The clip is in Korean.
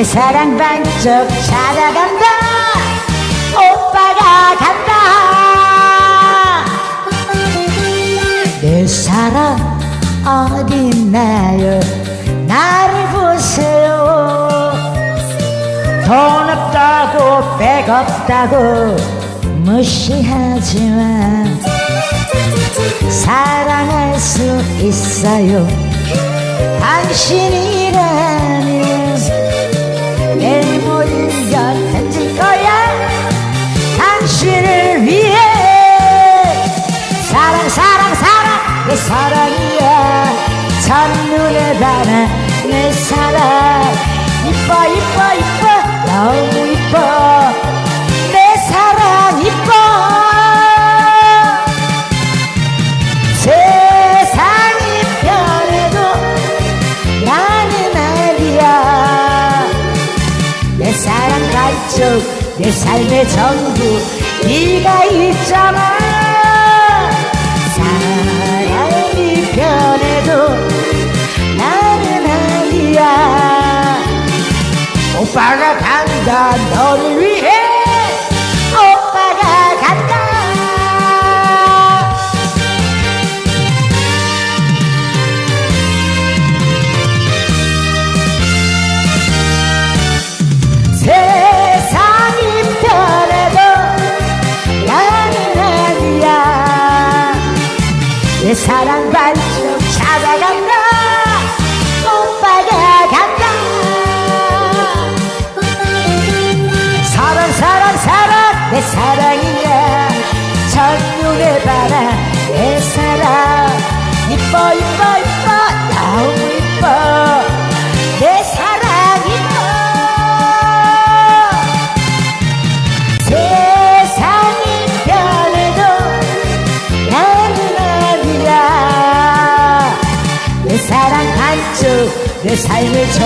내 사랑 반쪽 찾아간다. 오빠가 간다. 내 사랑 어딨나요? 나를 보세요. 돈 없다고 백 없다고 무시하지만 사랑할 수 있어요. 당신이라면 눈에 반한 내 사랑. 이뻐 이뻐 이뻐 너무 이뻐. 내 사랑 이뻐. 세상이 변해도 나는 아니야. 내 사랑 반쪽 내 삶의 전부 네가 있잖아 오빠가 간다 너를 위해. 오빠가 간다. 세상이 변해도 나는 아니야. 내 사랑 반쪽 찾아간다 이뻐 이뻐 너무 이뻐 내 사랑 이뻐 세상이 변해도 나는 아니야. 내 사랑 반쪽 내 삶의 종